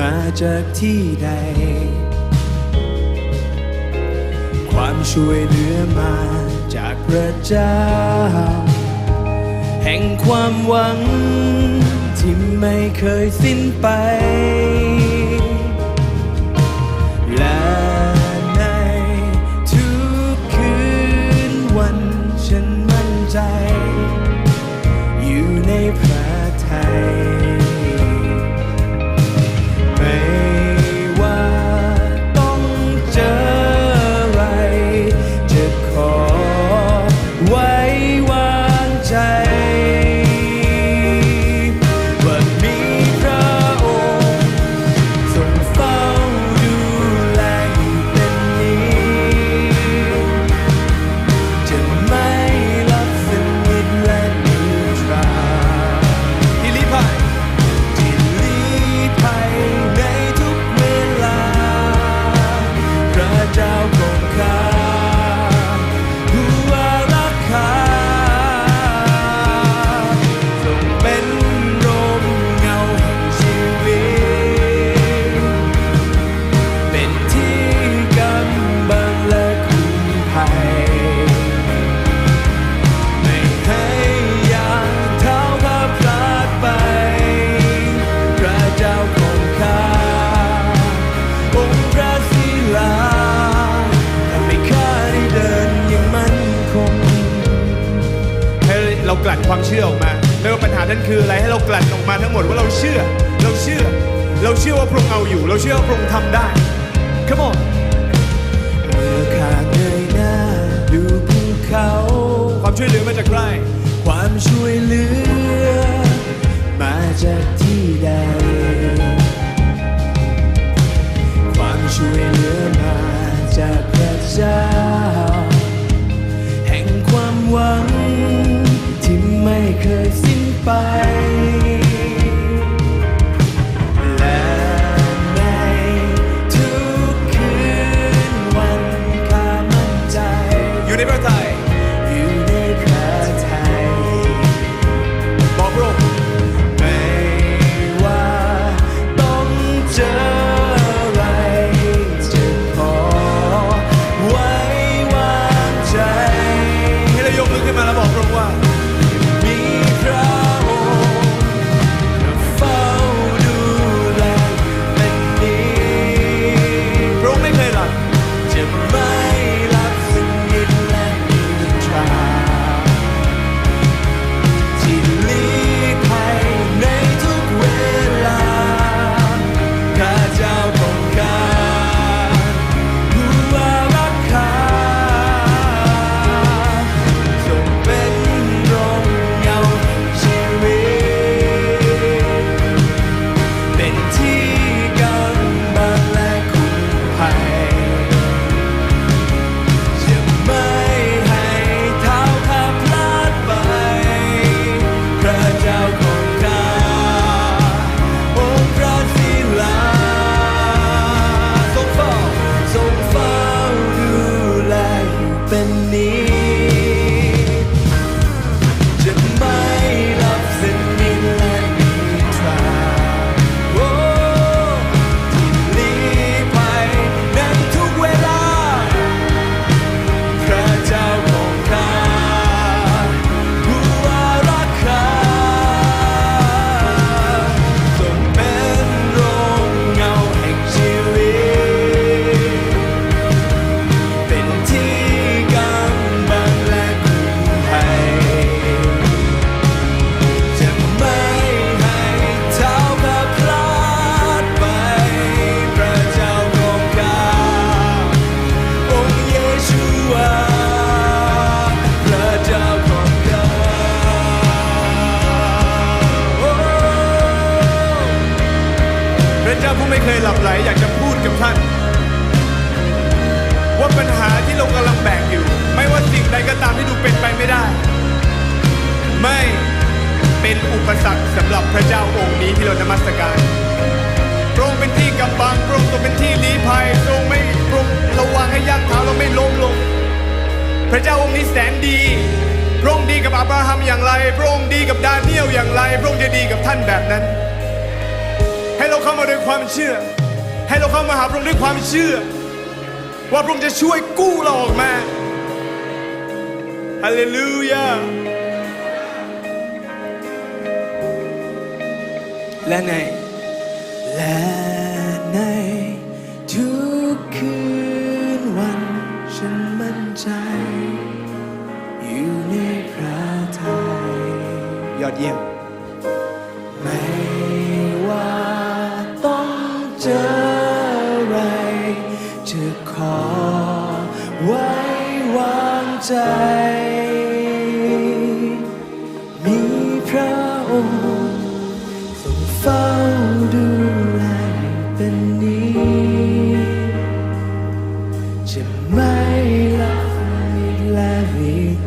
มาจากที่ใด ความช่วยเหลือมาจากพระเจ้า แห่งความหวังที่ไม่เคยสิ้นไป ลั่นความเชื่อออกมาไม่ว่าปัญหานั้นคืออะไรให้เรากลั่นออกมาทั้งหมดว่าเราเชื่อ เราเชื่อ เราเชื่อว่าพระองค์เอาอยู่ เราเชื่อว่าพระองค์ทำได้ Come on เมื่อข้าเงยหน้าดูภูเขา ความช่วยเหลือมาจากใครความช่วยเหลือ มาจากที่ใด สิ้ ว่าปัญหาที่เรากำลังแบกอยู่ ไม่ว่าสิ่งใดก็ตามที่ดูเป็นไปไม่ได้ ไม่เป็นอุปสรรคสำหรับพระเจ้าองค์นี้ที่เรานมัสการพระองค์เป็นที่กำบังพระองค์ทรงเป็นที่ลี้ภัยพระองค์ไม่พระองค์ระวังให้ย่างเท้าเราไม่ล้มลง พระเจ้าองค์นี้แสนดีพระองค์ดีกับอับราฮัมอย่างไร พระองค์ดีกับดาเนียลอย่างไร พระองค์จะดีกับท่านแบบนั้น ให้เราเข้ามาด้วยความเชื่อ ให้เราเข้ามาหาพระองค์ด้วยความเชื่อ ว่าพระองค์จะช่วยกู้เราออกมาฮาเลลูยาและในและในทุกคืนวัน ฉันมั่นใจ อยู่ในพระทัยยอดเยี่ยมไม่ มีพระองค์ทรงเฝ้าดูแลเป็นนี้ จะไม่ละอีกและอีก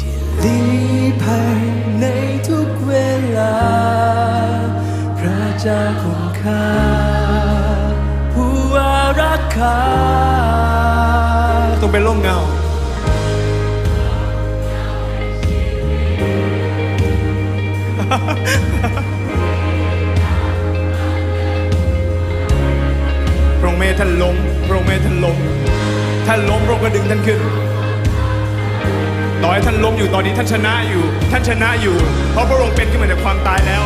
ที่ลี้ภัยในทุกเวลา พระเจ้าของข้าผู้อารักขาต้อ งเป็นร่มเงา พระองค์ไม่ให้ท่านล้มพระองค์ไม่ให้ท่านล้มท่านล้มพระองค์ก็ดึงท่านขึ้น ต่อให้ท่านล้มอยู่ตอนนี้ท่านชนะอยู่ ท่านชนะอยู่ เพราะพระองค์เป็นขึ้นมาจากความตายแล้ว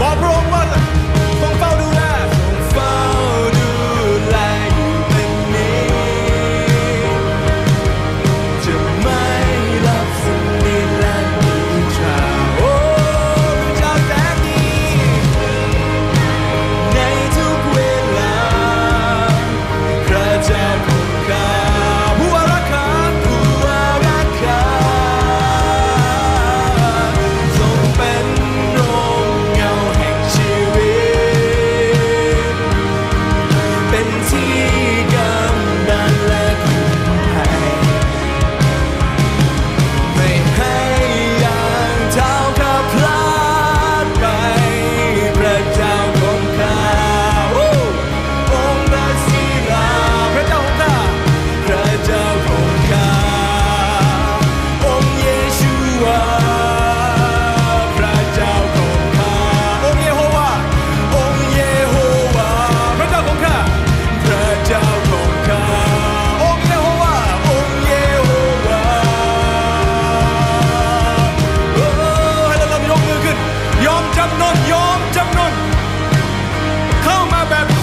บอกพระองค์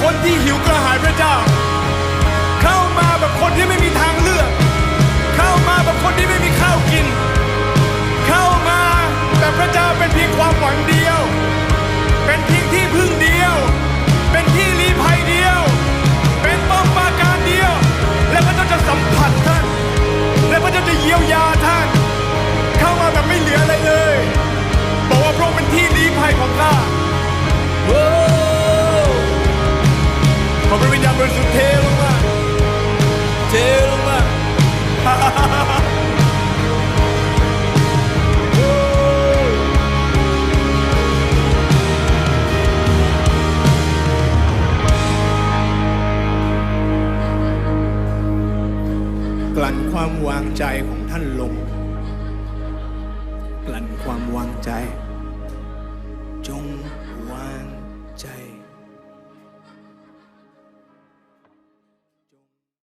คนที่หิวกระหายพระเจ้า เข้ามาแบบคนที่ไม่มีทางเลือก พระเจ้าเป็นเพียงความหวังเดียว เป็นเพียงที่พึ่งเดียว เป็นที่ลี้ภัยเดียว เป็นป้อมปราการเดียว และพระเจ้าจะสัมผัสท่าน และพระเจ้าจะเยียวยาท่าน เข้ามาแบบไม่เหลืออะไรเลย บอกว่าพระองค์เป็นที่ลี้ภัยของข้าโอ้ขอพระวิญญาณบริสุทธิ์เท ลั่นความวางใจของท่านลง กลั่นความวางใจ